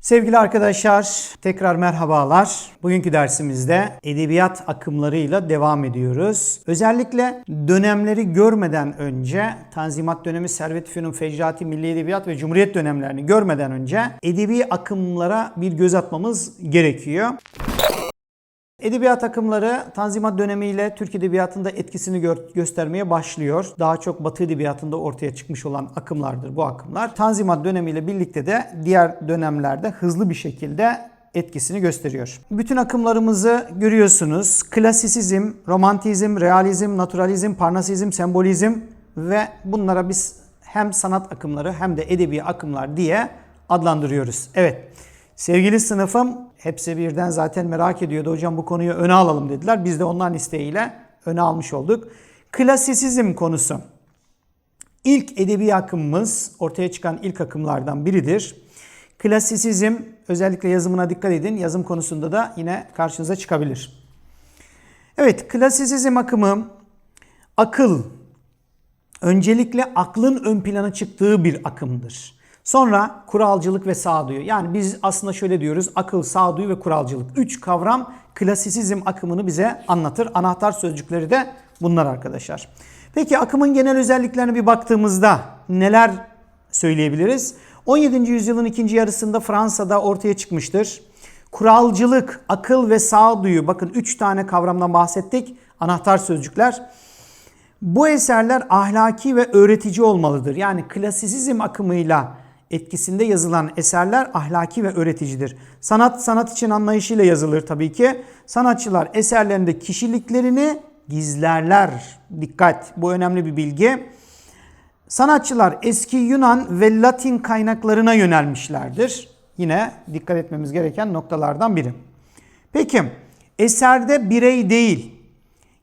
Sevgili arkadaşlar, tekrar merhabalar. Bugünkü dersimizde edebiyat akımlarıyla devam ediyoruz. Özellikle dönemleri görmeden önce, Tanzimat dönemi, Servet Fünun, Fecrati, Milli Edebiyat ve Cumhuriyet dönemlerini görmeden önce edebi akımlara bir göz atmamız gerekiyor. Edebiyat akımları Tanzimat dönemiyle Türk Edebiyatı'nda etkisini gö- göstermeye başlıyor. Daha çok Batı Edebiyatı'nda ortaya çıkmış olan akımlardır bu akımlar. Tanzimat dönemiyle birlikte de diğer dönemlerde hızlı bir şekilde etkisini gösteriyor. Bütün akımlarımızı görüyorsunuz. Klasisizm, romantizm, realizm, naturalizm, parnasizm, sembolizm ve bunlara biz hem sanat akımları hem de edebi akımlar diye adlandırıyoruz. Evet. Sevgili sınıfım hepsi birden zaten merak ediyordu. Hocam bu konuyu öne alalım dediler. Biz de onların isteğiyle öne almış olduk. Klasisizm konusu. İlk edebi akımımız ortaya çıkan ilk akımlardan biridir. Klasisizm özellikle yazımına dikkat edin. Yazım konusunda da yine karşınıza çıkabilir. Evet, klasisizm akımı akıl, öncelikle aklın ön plana çıktığı bir akımdır. Sonra kuralcılık ve sağduyu. Yani biz aslında şöyle diyoruz. Akıl, sağduyu ve kuralcılık. Üç kavram klasisizm akımını bize anlatır. Anahtar sözcükleri de bunlar arkadaşlar. Peki akımın genel özelliklerine bir baktığımızda neler söyleyebiliriz? 17. yüzyılın ikinci yarısında Fransa'da ortaya çıkmıştır. Kuralcılık, akıl ve sağduyu. Bakın üç tane kavramdan bahsettik. Anahtar sözcükler. Bu eserler ahlaki ve öğretici olmalıdır. Yani klasisizm akımıyla etkisinde yazılan eserler ahlaki ve öğreticidir. Sanat sanat için anlayışıyla yazılır tabii ki. Sanatçılar eserlerinde kişiliklerini gizlerler. Dikkat bu önemli bir bilgi. Sanatçılar eski Yunan ve Latin kaynaklarına yönelmişlerdir. Yine dikkat etmemiz gereken noktalardan biri. Peki eserde birey değil,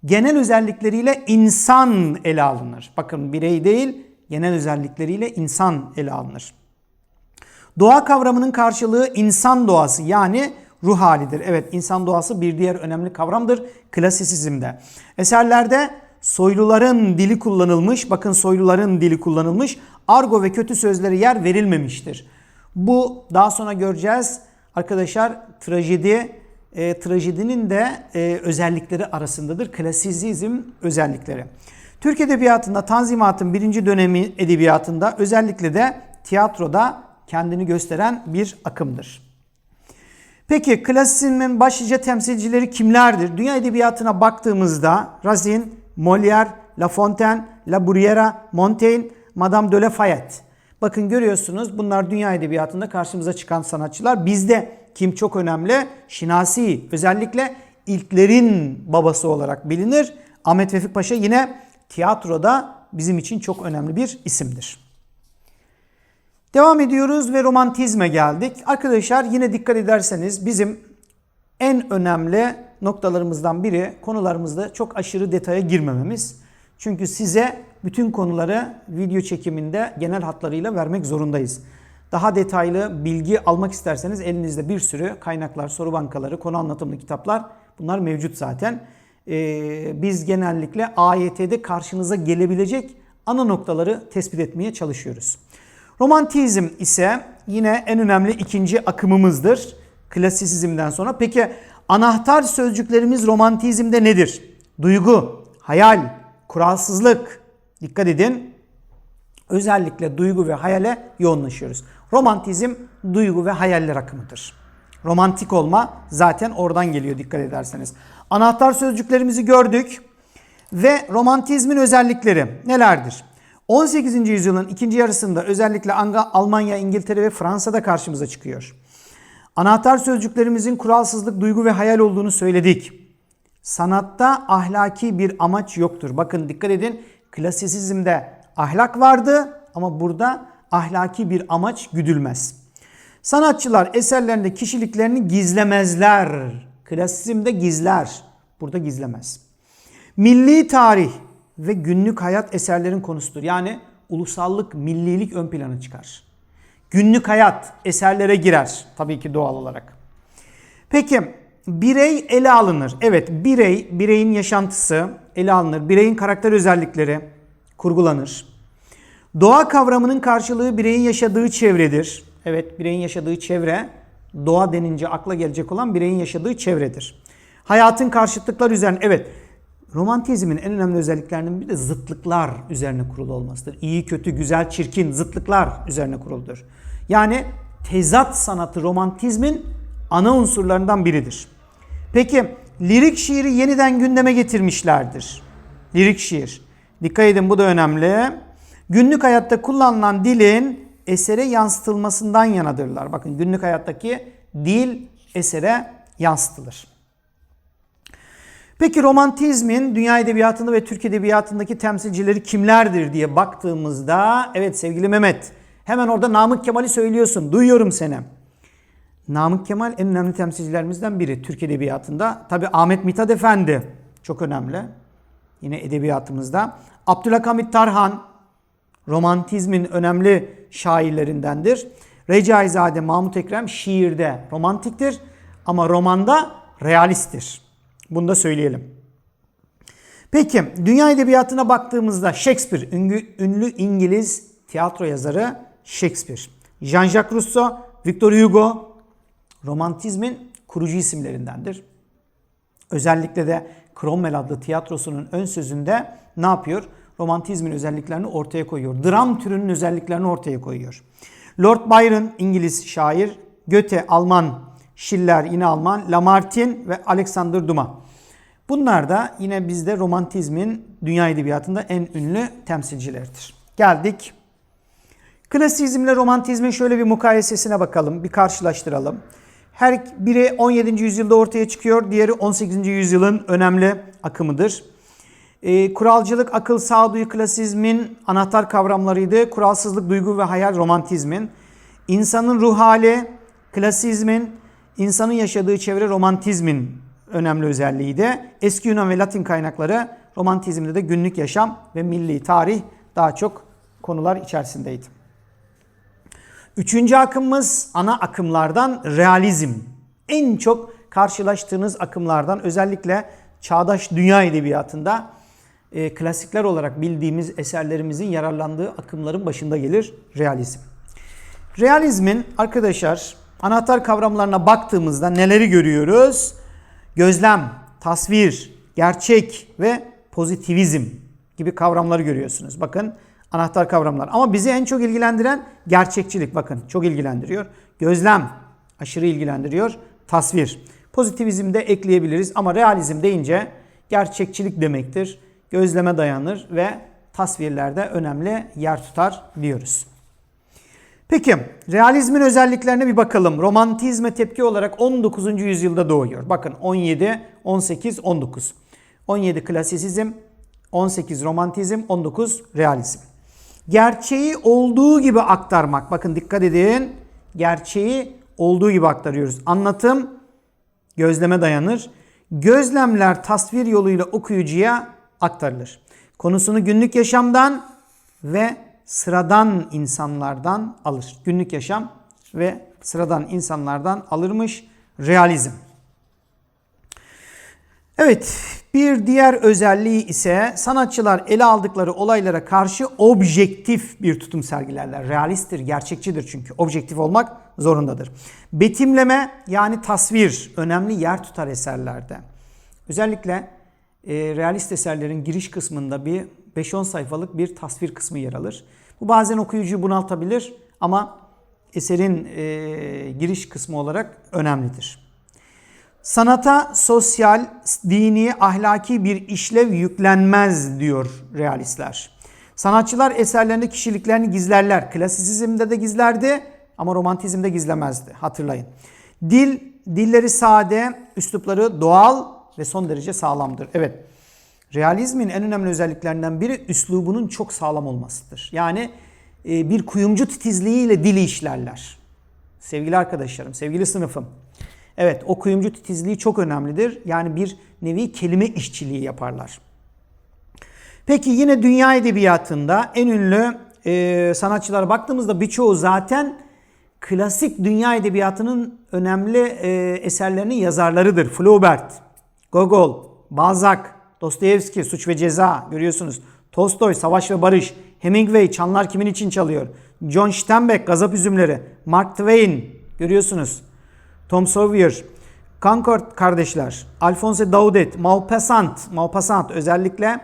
genel özellikleriyle insan ele alınır. Bakın birey değil, genel özellikleriyle insan ele alınır. Doğa kavramının karşılığı insan doğası yani ruh halidir. Evet insan doğası bir diğer önemli kavramdır klasisizmde. Eserlerde soyluların dili kullanılmış, bakın soyluların dili kullanılmış, argo ve kötü sözlere yer verilmemiştir. Bu daha sonra göreceğiz arkadaşlar trajedi, e, trajedinin de e, özellikleri arasındadır. Klasizizm özellikleri. Türk Edebiyatı'nda Tanzimat'ın birinci dönemi edebiyatında özellikle de tiyatroda kendini gösteren bir akımdır. Peki klasizmin başlıca temsilcileri kimlerdir? Dünya edebiyatına baktığımızda Racine, Molière, La Fontaine, La Bruyère, Montaigne, Madame de Lafayette. Bakın görüyorsunuz bunlar dünya edebiyatında karşımıza çıkan sanatçılar. Bizde kim çok önemli? Şinasi özellikle ilklerin babası olarak bilinir. Ahmet Vefik Paşa yine tiyatroda bizim için çok önemli bir isimdir. Devam ediyoruz ve romantizme geldik. Arkadaşlar yine dikkat ederseniz bizim en önemli noktalarımızdan biri konularımızda çok aşırı detaya girmememiz. Çünkü size bütün konuları video çekiminde genel hatlarıyla vermek zorundayız. Daha detaylı bilgi almak isterseniz elinizde bir sürü kaynaklar, soru bankaları, konu anlatımlı kitaplar bunlar mevcut zaten. Ee, biz genellikle AYT'de karşınıza gelebilecek ana noktaları tespit etmeye çalışıyoruz. Romantizm ise yine en önemli ikinci akımımızdır. Klasisizmden sonra. Peki anahtar sözcüklerimiz romantizmde nedir? Duygu, hayal, kuralsızlık. Dikkat edin. Özellikle duygu ve hayale yoğunlaşıyoruz. Romantizm duygu ve hayaller akımıdır. Romantik olma zaten oradan geliyor dikkat ederseniz. Anahtar sözcüklerimizi gördük ve romantizmin özellikleri nelerdir? 18. yüzyılın ikinci yarısında özellikle Almanya, İngiltere ve Fransa'da karşımıza çıkıyor. Anahtar sözcüklerimizin kuralsızlık, duygu ve hayal olduğunu söyledik. Sanatta ahlaki bir amaç yoktur. Bakın dikkat edin klasisizmde ahlak vardı ama burada ahlaki bir amaç güdülmez. Sanatçılar eserlerinde kişiliklerini gizlemezler. Klasizmde gizler. Burada gizlemez. Milli tarih ve günlük hayat eserlerin konusudur. Yani ulusallık, millilik ön plana çıkar. Günlük hayat eserlere girer tabii ki doğal olarak. Peki birey ele alınır. Evet birey, bireyin yaşantısı ele alınır. Bireyin karakter özellikleri kurgulanır. Doğa kavramının karşılığı bireyin yaşadığı çevredir. Evet bireyin yaşadığı çevre doğa denince akla gelecek olan bireyin yaşadığı çevredir. Hayatın karşıtlıklar üzerine evet romantizmin en önemli özelliklerinden biri de zıtlıklar üzerine kurulu olmasıdır. İyi, kötü, güzel, çirkin zıtlıklar üzerine kuruludur. Yani tezat sanatı romantizmin ana unsurlarından biridir. Peki lirik şiiri yeniden gündeme getirmişlerdir. Lirik şiir. Dikkat edin bu da önemli. Günlük hayatta kullanılan dilin esere yansıtılmasından yanadırlar. Bakın günlük hayattaki dil esere yansıtılır. Peki romantizmin dünya edebiyatında ve Türk edebiyatındaki temsilcileri kimlerdir diye baktığımızda evet sevgili Mehmet hemen orada Namık Kemal'i söylüyorsun. Duyuyorum seni. Namık Kemal en önemli temsilcilerimizden biri Türk Edebiyatı'nda. Tabi Ahmet Mithat Efendi çok önemli. Yine edebiyatımızda. Abdülhamit Tarhan romantizmin önemli şairlerindendir. Recaizade Mahmut Ekrem şiirde romantiktir ama romanda realisttir. Bunu da söyleyelim. Peki dünya edebiyatına baktığımızda Shakespeare ünlü, İngiliz tiyatro yazarı Shakespeare. Jean-Jacques Rousseau, Victor Hugo romantizmin kurucu isimlerindendir. Özellikle de Cromwell adlı tiyatrosunun ön sözünde ne yapıyor? Romantizmin özelliklerini ortaya koyuyor. Dram türünün özelliklerini ortaya koyuyor. Lord Byron İngiliz şair, Goethe Alman, Schiller yine Alman, Lamartine ve Alexander Dumas. Bunlar da yine bizde romantizmin dünya edebiyatında en ünlü temsilcileridir. Geldik. Klasizmle romantizmin şöyle bir mukayesesine bakalım, bir karşılaştıralım. Her biri 17. yüzyılda ortaya çıkıyor, diğeri 18. yüzyılın önemli akımıdır. E, kuralcılık, akıl, sağduyu klasizmin anahtar kavramlarıydı. Kuralsızlık, duygu ve hayal romantizmin. İnsanın ruh hali klasizmin, insanın yaşadığı çevre romantizmin önemli özelliğiydi. Eski Yunan ve Latin kaynakları romantizmde de günlük yaşam ve milli tarih daha çok konular içerisindeydi. Üçüncü akımımız ana akımlardan realizm. En çok karşılaştığınız akımlardan özellikle çağdaş dünya edebiyatında e, klasikler olarak bildiğimiz eserlerimizin yararlandığı akımların başında gelir realizm. Realizmin arkadaşlar anahtar kavramlarına baktığımızda neleri görüyoruz? Gözlem, tasvir, gerçek ve pozitivizm gibi kavramları görüyorsunuz. Bakın anahtar kavramlar. Ama bizi en çok ilgilendiren gerçekçilik bakın çok ilgilendiriyor. Gözlem aşırı ilgilendiriyor. Tasvir. Pozitivizm de ekleyebiliriz ama realizm deyince gerçekçilik demektir. Gözleme dayanır ve tasvirlerde önemli yer tutar diyoruz. Peki realizmin özelliklerine bir bakalım. Romantizme tepki olarak 19. yüzyılda doğuyor. Bakın 17, 18, 19. 17 klasisizm, 18 romantizm, 19 realizm. Gerçeği olduğu gibi aktarmak. Bakın dikkat edin. Gerçeği olduğu gibi aktarıyoruz. Anlatım gözleme dayanır. Gözlemler tasvir yoluyla okuyucuya aktarılır. Konusunu günlük yaşamdan ve sıradan insanlardan alır. Günlük yaşam ve sıradan insanlardan alırmış realizm. Evet, bir diğer özelliği ise sanatçılar ele aldıkları olaylara karşı objektif bir tutum sergilerler. Realisttir, gerçekçidir çünkü. Objektif olmak zorundadır. Betimleme yani tasvir önemli yer tutar eserlerde. Özellikle e, realist eserlerin giriş kısmında bir 5-10 sayfalık bir tasvir kısmı yer alır. Bu bazen okuyucuyu bunaltabilir ama eserin e, giriş kısmı olarak önemlidir. Sanata sosyal, dini, ahlaki bir işlev yüklenmez diyor realistler. Sanatçılar eserlerinde kişiliklerini gizlerler. Klasisizmde de gizlerdi ama romantizmde gizlemezdi. Hatırlayın. Dil, dilleri sade, üslupları doğal ve son derece sağlamdır. Evet. Realizmin en önemli özelliklerinden biri üslubunun çok sağlam olmasıdır. Yani e, bir kuyumcu titizliğiyle dili işlerler. Sevgili arkadaşlarım, sevgili sınıfım. Evet o kuyumcu titizliği çok önemlidir. Yani bir nevi kelime işçiliği yaparlar. Peki yine dünya edebiyatında en ünlü e, sanatçılara baktığımızda birçoğu zaten klasik dünya edebiyatının önemli e, eserlerinin yazarlarıdır. Flaubert, Gogol, Balzac, Dostoyevski, Suç ve Ceza görüyorsunuz. Tolstoy, Savaş ve Barış, Hemingway, Çanlar Kimin için Çalıyor, John Steinbeck, Gazap Üzümleri, Mark Twain görüyorsunuz. Tom Sawyer, Concord kardeşler, Alphonse Daudet, Maupassant, Maupassant özellikle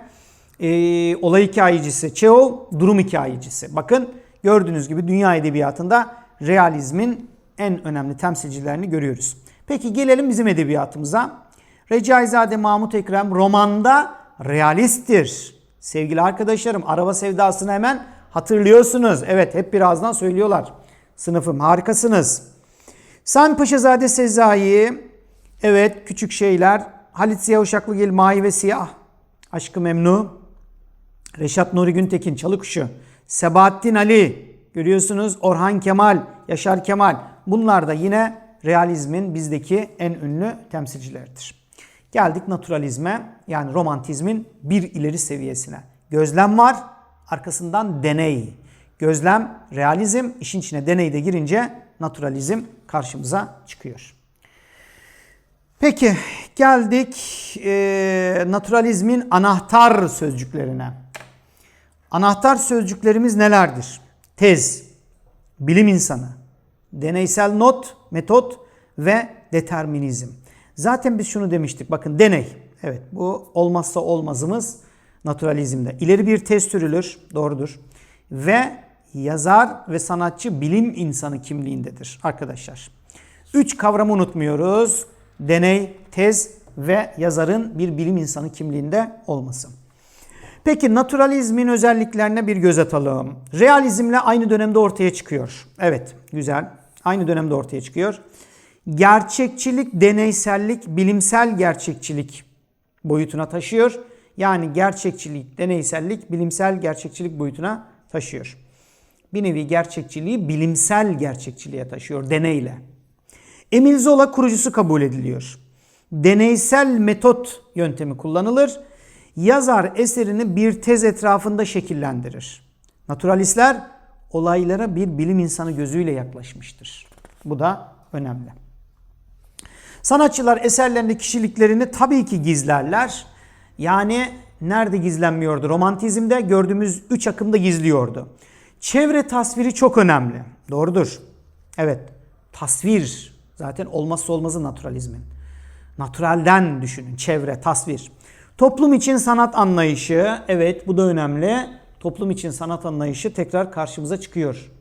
e, olay hikayecisi, Chekhov durum hikayecisi. Bakın gördüğünüz gibi dünya edebiyatında realizmin en önemli temsilcilerini görüyoruz. Peki gelelim bizim edebiyatımıza. Recaizade Mahmut Ekrem romanda realisttir. Sevgili arkadaşlarım araba sevdasını hemen hatırlıyorsunuz. Evet hep birazdan söylüyorlar. Sınıfım harikasınız. Sami Paşazade Sezai, evet küçük şeyler. Halit Ziya Uşaklıgil Mavi ve Siyah, Aşkı Memnu, Reşat Nuri Güntekin Çalıkuşu, Sebahattin Ali, görüyorsunuz Orhan Kemal, Yaşar Kemal. Bunlar da yine realizmin bizdeki en ünlü temsilcileridir. Geldik naturalizme yani romantizmin bir ileri seviyesine. Gözlem var, arkasından deney. Gözlem, realizm, işin içine deney de girince naturalizm karşımıza çıkıyor. Peki geldik e, naturalizmin anahtar sözcüklerine. Anahtar sözcüklerimiz nelerdir? Tez, bilim insanı, deneysel not, metot ve determinizm. Zaten biz şunu demiştik. Bakın deney. Evet bu olmazsa olmazımız naturalizmde. İleri bir test sürülür. Doğrudur. Ve yazar ve sanatçı bilim insanı kimliğindedir arkadaşlar. Üç kavramı unutmuyoruz. Deney, tez ve yazarın bir bilim insanı kimliğinde olması. Peki naturalizmin özelliklerine bir göz atalım. Realizmle aynı dönemde ortaya çıkıyor. Evet, güzel. Aynı dönemde ortaya çıkıyor. Gerçekçilik, deneysellik, bilimsel gerçekçilik boyutuna taşıyor. Yani gerçekçilik, deneysellik, bilimsel gerçekçilik boyutuna taşıyor. Bir nevi gerçekçiliği bilimsel gerçekçiliğe taşıyor deneyle. Emil Zola kurucusu kabul ediliyor. Deneysel metot yöntemi kullanılır. Yazar eserini bir tez etrafında şekillendirir. Naturalistler olaylara bir bilim insanı gözüyle yaklaşmıştır. Bu da önemli. Sanatçılar eserlerinde kişiliklerini tabii ki gizlerler. Yani nerede gizlenmiyordu? Romantizmde gördüğümüz üç akımda gizliyordu. Çevre tasviri çok önemli. Doğrudur. Evet. Tasvir zaten olmazsa olmazı naturalizmin. Naturalden düşünün. Çevre, tasvir. Toplum için sanat anlayışı. Evet bu da önemli. Toplum için sanat anlayışı tekrar karşımıza çıkıyor.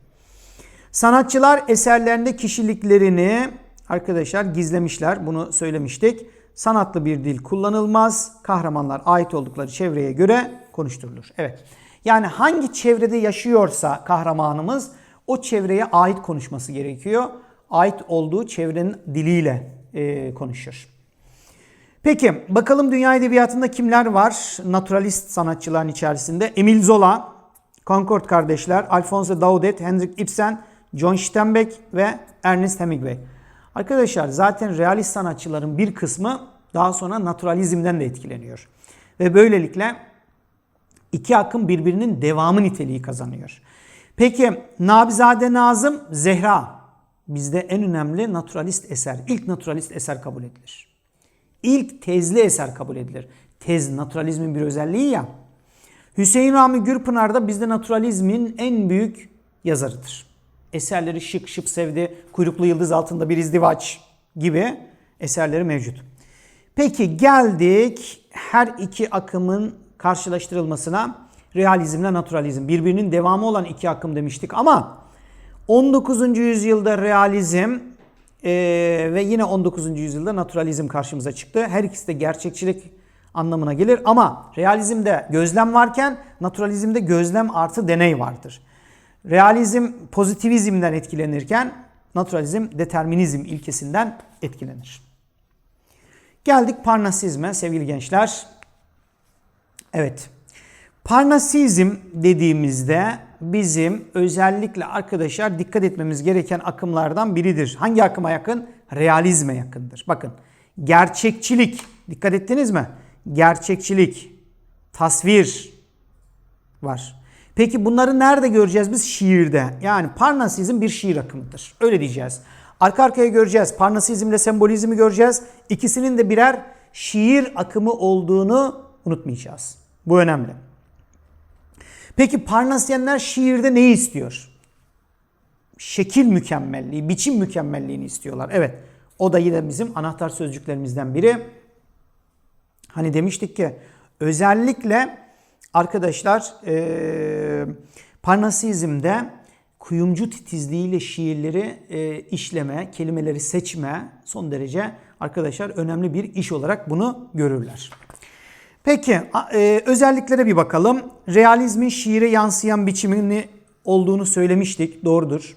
Sanatçılar eserlerinde kişiliklerini arkadaşlar gizlemişler. Bunu söylemiştik. Sanatlı bir dil kullanılmaz. Kahramanlar ait oldukları çevreye göre konuşturulur. Evet. Yani hangi çevrede yaşıyorsa kahramanımız o çevreye ait konuşması gerekiyor. Ait olduğu çevrenin diliyle e, konuşur. Peki bakalım dünya edebiyatında kimler var? Naturalist sanatçıların içerisinde Emil Zola, Concord kardeşler, Alphonse Daudet, Hendrik Ibsen, John Steinbeck ve Ernest Hemingway. Arkadaşlar zaten realist sanatçıların bir kısmı daha sonra naturalizmden de etkileniyor. Ve böylelikle iki akım birbirinin devamı niteliği kazanıyor. Peki Nabizade Nazım, Zehra bizde en önemli naturalist eser, ilk naturalist eser kabul edilir. İlk tezli eser kabul edilir. Tez naturalizmin bir özelliği ya. Hüseyin Rami Gürpınar da bizde naturalizmin en büyük yazarıdır. Eserleri Şık Şıp Sevdi, Kuyruklu Yıldız Altında Bir İzdivaç gibi eserleri mevcut. Peki geldik her iki akımın karşılaştırılmasına realizmle naturalizm. Birbirinin devamı olan iki akım demiştik ama 19. yüzyılda realizm e, ve yine 19. yüzyılda naturalizm karşımıza çıktı. Her ikisi de gerçekçilik anlamına gelir ama realizmde gözlem varken naturalizmde gözlem artı deney vardır. Realizm pozitivizmden etkilenirken naturalizm determinizm ilkesinden etkilenir. Geldik Parnasizme sevgili gençler. Evet. Parnasizm dediğimizde bizim özellikle arkadaşlar dikkat etmemiz gereken akımlardan biridir. Hangi akıma yakın? Realizme yakındır. Bakın gerçekçilik dikkat ettiniz mi? Gerçekçilik, tasvir var. Peki bunları nerede göreceğiz biz? Şiirde. Yani Parnasizm bir şiir akımıdır. Öyle diyeceğiz. Arka arkaya göreceğiz. Parnasizmle sembolizmi göreceğiz. İkisinin de birer şiir akımı olduğunu unutmayacağız. Bu önemli. Peki Parnasyenler şiirde neyi istiyor? Şekil mükemmelliği, biçim mükemmelliğini istiyorlar. Evet. O da yine bizim anahtar sözcüklerimizden biri. Hani demiştik ki özellikle arkadaşlar e, Parnasizm'de kuyumcu titizliğiyle şiirleri e, işleme, kelimeleri seçme son derece arkadaşlar önemli bir iş olarak bunu görürler. Peki e, özelliklere bir bakalım. Realizmin şiire yansıyan biçimini olduğunu söylemiştik. Doğrudur.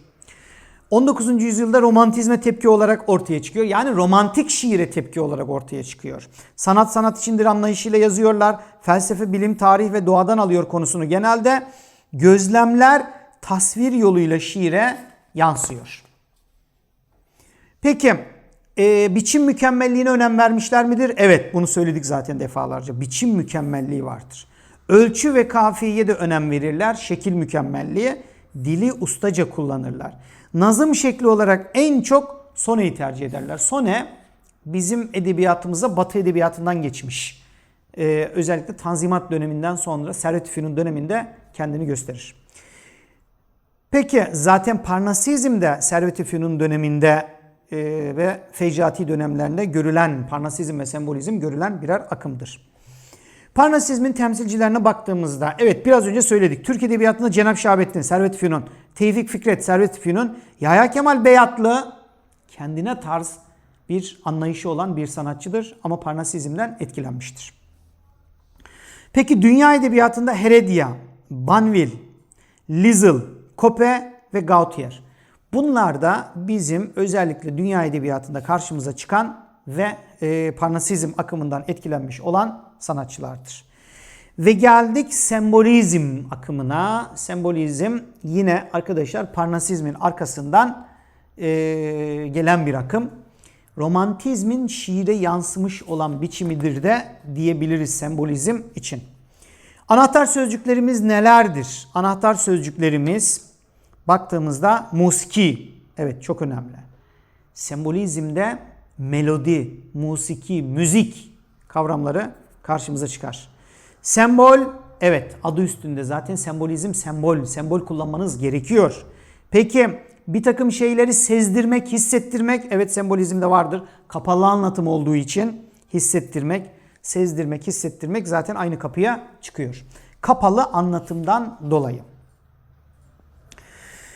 19. yüzyılda romantizme tepki olarak ortaya çıkıyor. Yani romantik şiire tepki olarak ortaya çıkıyor. Sanat sanat içindir anlayışıyla yazıyorlar. Felsefe, bilim, tarih ve doğadan alıyor konusunu genelde. Gözlemler tasvir yoluyla şiire yansıyor. Peki e, biçim mükemmelliğine önem vermişler midir? Evet bunu söyledik zaten defalarca. Biçim mükemmelliği vardır. Ölçü ve kafiyeye de önem verirler. Şekil mükemmelliği. Dili ustaca kullanırlar. Nazım şekli olarak en çok soneyi tercih ederler. Sone bizim edebiyatımıza Batı edebiyatından geçmiş. Ee, özellikle Tanzimat döneminden sonra Servet Fünun döneminde kendini gösterir. Peki zaten Parnasizm de Servet-i Fünun döneminde e, ve Feycati dönemlerinde görülen Parnasizm ve sembolizm görülen birer akımdır. Parnasizmin temsilcilerine baktığımızda evet biraz önce söyledik. Türk Edebiyatı'nda Cenab Şahabettin, Servet Fünun, Tevfik Fikret, Servet Fünun, Yahya Kemal Beyatlı kendine tarz bir anlayışı olan bir sanatçıdır ama Parnasizm'den etkilenmiştir. Peki dünya edebiyatında Heredia, Banville, Liesl, Kope ve Gautier. Bunlar da bizim özellikle dünya edebiyatında karşımıza çıkan ve e, Parnasizm akımından etkilenmiş olan sanatçılardır. Ve geldik sembolizm akımına. Sembolizm yine arkadaşlar Parnasizmin arkasından e, gelen bir akım. Romantizmin şiire yansımış olan biçimidir de diyebiliriz sembolizm için. Anahtar sözcüklerimiz nelerdir? Anahtar sözcüklerimiz baktığımızda musiki. Evet çok önemli. Sembolizmde melodi, musiki, müzik kavramları karşımıza çıkar. Sembol, evet adı üstünde zaten sembolizm sembol, sembol kullanmanız gerekiyor. Peki bir takım şeyleri sezdirmek, hissettirmek, evet sembolizmde vardır. Kapalı anlatım olduğu için hissettirmek, sezdirmek, hissettirmek zaten aynı kapıya çıkıyor. Kapalı anlatımdan dolayı.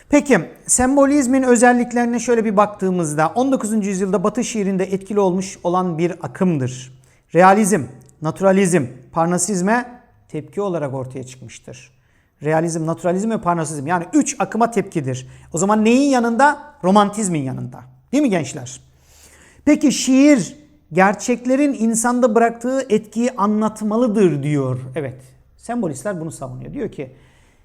Peki sembolizmin özelliklerine şöyle bir baktığımızda 19. yüzyılda Batı şiirinde etkili olmuş olan bir akımdır. Realizm, naturalizm, parnasizme tepki olarak ortaya çıkmıştır. Realizm, naturalizm ve parnasizm yani üç akıma tepkidir. O zaman neyin yanında? Romantizmin yanında. Değil mi gençler? Peki şiir gerçeklerin insanda bıraktığı etkiyi anlatmalıdır diyor. Evet. Sembolistler bunu savunuyor. Diyor ki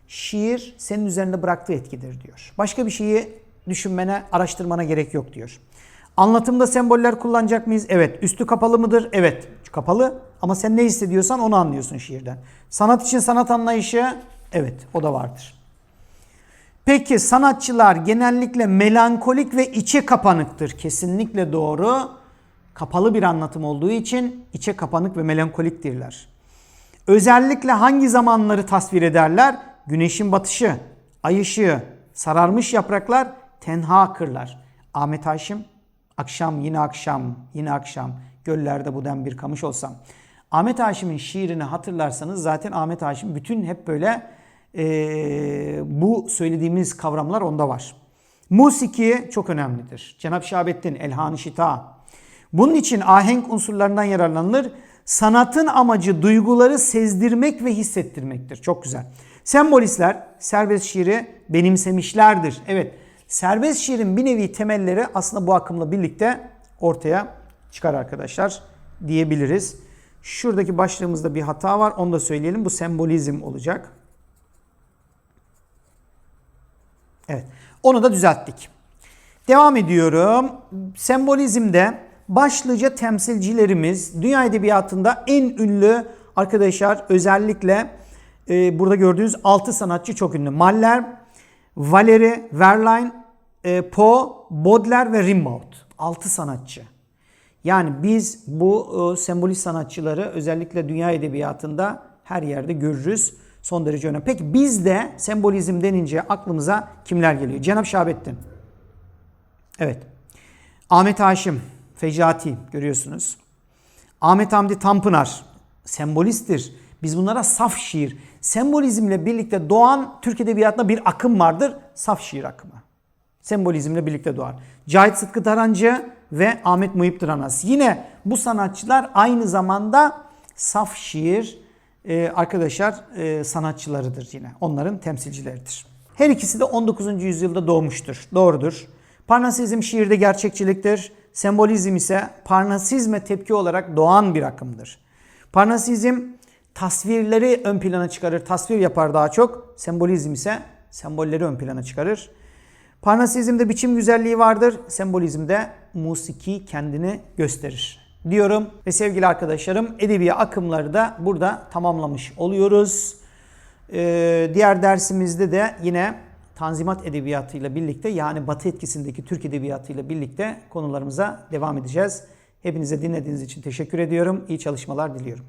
şiir senin üzerinde bıraktığı etkidir diyor. Başka bir şeyi düşünmene, araştırmana gerek yok diyor. Anlatımda semboller kullanacak mıyız? Evet. Üstü kapalı mıdır? Evet. Kapalı ama sen ne hissediyorsan onu anlıyorsun şiirden. Sanat için sanat anlayışı? Evet. O da vardır. Peki sanatçılar genellikle melankolik ve içe kapanıktır. Kesinlikle doğru. Kapalı bir anlatım olduğu için içe kapanık ve melankoliktirler. Özellikle hangi zamanları tasvir ederler? Güneşin batışı, ay ışığı, sararmış yapraklar, tenha kırlar. Ahmet Haşim, akşam yine akşam, yine akşam, göllerde budem bir kamış olsam. Ahmet Haşim'in şiirini hatırlarsanız zaten Ahmet Haşim bütün hep böyle e, bu söylediğimiz kavramlar onda var. Musiki çok önemlidir. Cenab-ı Şahabettin, Elhan-ı Şita. Bunun için ahenk unsurlarından yararlanılır. Sanatın amacı duyguları sezdirmek ve hissettirmektir. Çok güzel. Sembolistler serbest şiiri benimsemişlerdir. Evet, serbest şiirin bir nevi temelleri aslında bu akımla birlikte ortaya çıkar arkadaşlar diyebiliriz. Şuradaki başlığımızda bir hata var. Onu da söyleyelim. Bu sembolizm olacak. Evet. Onu da düzelttik. Devam ediyorum. Sembolizmde başlıca temsilcilerimiz dünya edebiyatında en ünlü arkadaşlar özellikle e, burada gördüğünüz 6 sanatçı çok ünlü. Mahler, Valéry, Verlaine, e, Poe, Baudelaire ve Rimbaud. 6 sanatçı. Yani biz bu e, sembolist sanatçıları özellikle dünya edebiyatında her yerde görürüz. Son derece önemli. Peki bizde sembolizm denince aklımıza kimler geliyor? Cenab-ı Şahabettin. Evet. Ahmet Haşim. Fecati görüyorsunuz. Ahmet Hamdi Tanpınar sembolisttir. Biz bunlara saf şiir, sembolizmle birlikte doğan Türk Edebiyatı'nda bir akım vardır. Saf şiir akımı. Sembolizmle birlikte doğar. Cahit Sıtkı Tarancı ve Ahmet Muhip Dıranas. Yine bu sanatçılar aynı zamanda saf şiir e, arkadaşlar e, sanatçılarıdır yine. Onların temsilcileridir. Her ikisi de 19. yüzyılda doğmuştur. Doğrudur. Parnasizm şiirde gerçekçiliktir. Sembolizm ise Parnasizme tepki olarak doğan bir akımdır. Parnasizm tasvirleri ön plana çıkarır, tasvir yapar daha çok. Sembolizm ise sembolleri ön plana çıkarır. Parnasizmde biçim güzelliği vardır, sembolizmde musiki kendini gösterir diyorum. Ve sevgili arkadaşlarım edebi akımları da burada tamamlamış oluyoruz. Ee, diğer dersimizde de yine Tanzimat Edebiyatı'yla birlikte yani Batı etkisindeki Türk Edebiyatı'yla birlikte konularımıza devam edeceğiz. Hepinize dinlediğiniz için teşekkür ediyorum. İyi çalışmalar diliyorum.